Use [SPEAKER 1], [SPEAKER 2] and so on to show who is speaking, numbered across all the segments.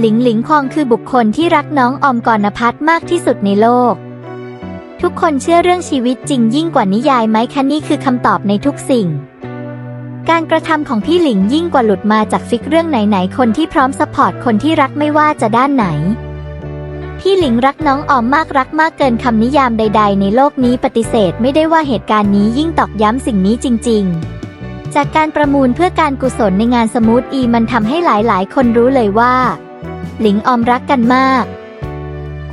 [SPEAKER 1] หลิงหลิงคองคือบุคคลที่รักน้องออมกรณพัฒน์มากที่สุดในโลก ทุกคนเชื่อเรื่องชีวิตจริงยิ่งกว่านิยายไหมคะนี่คือคำตอบในทุกสิ่ง การกระทำของพี่หลิงยิ่งกว่าหลุดมาจากฟิกเรื่องไหนๆคนที่พร้อมสปอร์ตคนที่รักไม่ว่าจะด้านไหน พี่หลิงรักน้องออมมากรักมากเกินคำนิยามใด ๆ ในโลกนี้ปฏิเสธไม่ได้ว่าเหตุการณ์นี้ยิ่งตอกย้ำสิ่งนี้จริง ๆจากการประมูลเพื่อการกุศลในงานสมูทอีมันทำให้หลายๆ คนรู้เลยว่า หลิงออมรักกันมาก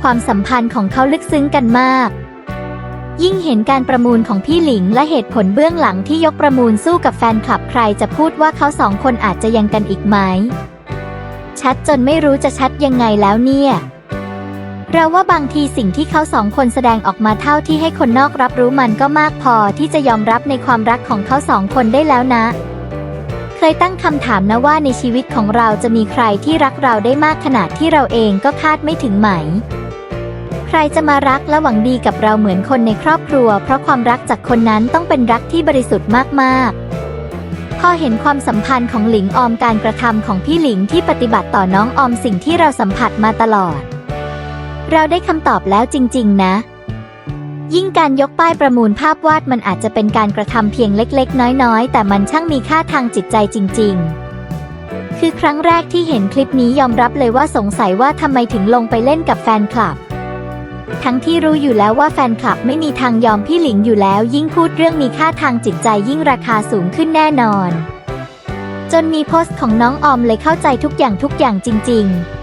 [SPEAKER 1] ความสัมพันธ์ของเขาลึกซึ้งกันมาก ยิ่งเห็นการประมูลของพี่หลิงและเหตุผลเบื้องหลังที่ยกประมูลสู้กับแฟนคลับใครจะพูดว่าเขาสองคนอาจจะยังกันอีกไหม ชัดจนไม่รู้จะชัดยังไงแล้วเนี่ยเราว่าบางทีสิ่งที่เขาสองคนแสดงออกมาเท่าที่ให้คนนอกรับรู้มันก็มากพอที่จะยอมรับในความรักของเขาสองคนได้แล้วนะ ยตั้งคำถามนะว่าในชีวิตของเราจะมีใครที่รักเราได้มากขนาดที่เราเองก็คาดไม่ถึงไหม ใครจะมารักและหวังดีกับเราเหมือนคนในครอบครัว เพราะความรักจากคนนั้นต้องเป็นรักที่บริสุทธิ์มากๆพอเห็นความสัมพันธ์ของหลิงออมการกระทำของพี่หลิงที่ปฏิบัติต่อน้องออมสิ่งที่เราสัมผัสมาตลอด เราได้คำตอบแล้วจริง ๆ นะ ยิ่งการยกป้ายประมูลภาพวาดมันอาจจะเป็นการกระทำเพียงเล็ก ๆ น้อย ๆ แต่มันช่างมีค่าทางจิตใจจริง ๆ คือครั้งแรกที่เห็นคลิปนี้ยอมรับเลยว่าสงสัยว่าทำไมถึงลงไปเล่นกับแฟนคลับ ทั้งที่รู้อยู่แล้วว่าแฟนคลับไม่มีทางยอมพี่หลิงอยู่แล้ว ยิ่งพูดเรื่องมีค่าทางจิตใจยิ่งราคาสูงขึ้นแน่นอน จนมีโพสต์ของน้องออมเลยเข้าใจทุกอย่างทุกอย่างจริง ๆ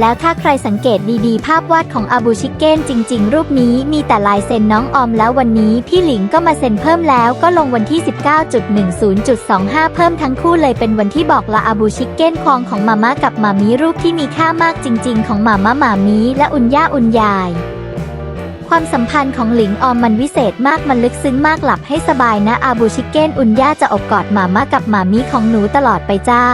[SPEAKER 1] แล้วถ้าใครสังเกตดีๆ ภาพวาดของอาบูชิเก้นจริง ๆ รูปนี้มีแต่ลายเซ็นน้องออมแล้ววันนี้พี่หลิงก็มาเซ็นเพิ่มแล้วก็ลงวันที่ 19.10.25 เพิ่มทั้งคู่เลยเป็นวันที่บอกลาอาบูชิเก้นควองของมาม่ากับมามีรูปที่มีค่ามากจริง ๆ ของมาม่ามามีและอุนย่าอุนยายความสัมพันธ์ของหลิงออมมันวิเศษมากมันลึกซึ้งมากหลับให้สบายนะอาบูชิเก้นอุนย่าจะอบกอดมาม่ากับมามีของหนูตลอดไปจ้า